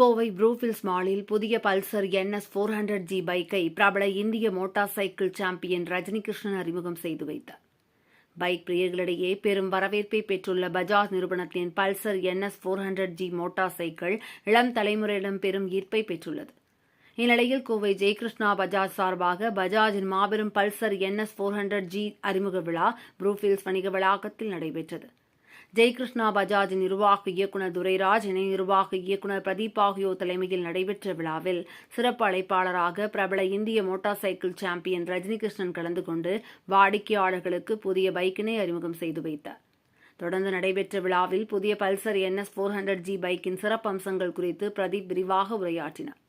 Kovai Brookefields மாலில் புதிய Pulsar NS four hundred G பைக்கை பிரபல இந்திய மோட்டார் சைக்கிள் சாம்பியன் ரஜினிகிருஷ்ணன் அறிமுகம் செய்து வைத்தார். பைக் பிரியர்களிடையே பெரும் வரவேற்பை பெற்றுள்ள பஜாஜ் நிறுவனத்தின் Pulsar NS four hundred G motorcycle இளம் தலைமுறையிடம் பெரும் ஈர்ப்பை பெற்றுள்ளது. இந்நிலையில் கோவை ஜெயகிருஷ்ணா பஜாஜ் சார்பாக பஜாஜின் மாபெரும் Pulsar NS four hundred G அறிமுக விழா ப்ரூஃபில்ஸ் வணிக வளாகத்தில் நடைபெற்றது. ஜெயகிருஷ்ணா பஜாஜின் நிர்வாக இயக்குநர் துரைராஜ் இணை நிர்வாக இயக்குநர் பிரதீப் ஆகியோர் தலைமையில் நடைபெற்ற விழாவில் சிறப்பு அழைப்பாளராக பிரபல இந்திய மோட்டார் சைக்கிள் சாம்பியன் ரஜினிகிருஷ்ணன் கலந்து கொண்டு வாடிக்கையாளர்களுக்கு புதிய பைக்கினை அறிமுகம் செய்து வைத்தார். தொடர்ந்து நடைபெற்ற விழாவில் புதிய Pulsar NS four hundred G பைக்கின் சிறப்பம்சங்கள் குறித்து பிரதீப் விரிவாக உரையாற்றினார்.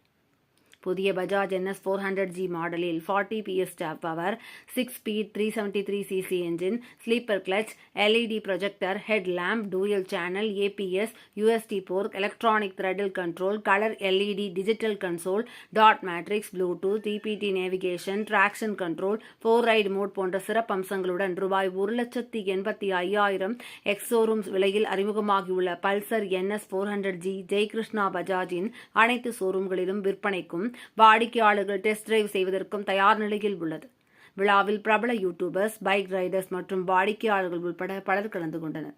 புதிய Bajaj NS four hundred G மாடலில் forty PS stop power six speed three seventy three CC engine slipper clutch LED projector head lamp dual channel ABS USD fork electronic throttle control colour LED digital console dot matrix Bluetooth TBT navigation traction control four ride mode போன்ற சிறப்பம்சங்களுடன் ரூபாய் ஒரு லட்சத்தி எண்பத்தி ஐயாயிரம் எக்ஸோரூம்ஸ் விலையில் அறிமுகமாகியுள்ள Pulsar NS four hundred G Jaikrishna பஜாஜின் அனைத்து ஷோரூம்களிலும் விற்பனைக்கும் வாடிக்கையாளர்கள் டெஸ்ட் டிரைவ் செய்வதற்கும் தயார் நிலையில் உள்ளது. விழாவில் பிரபல யூடியூபர்ஸ் பைக் ரைடர்ஸ் மற்றும் வாடிக்கையாளர்கள் உட்பட பலர் கலந்து கொண்டனர்.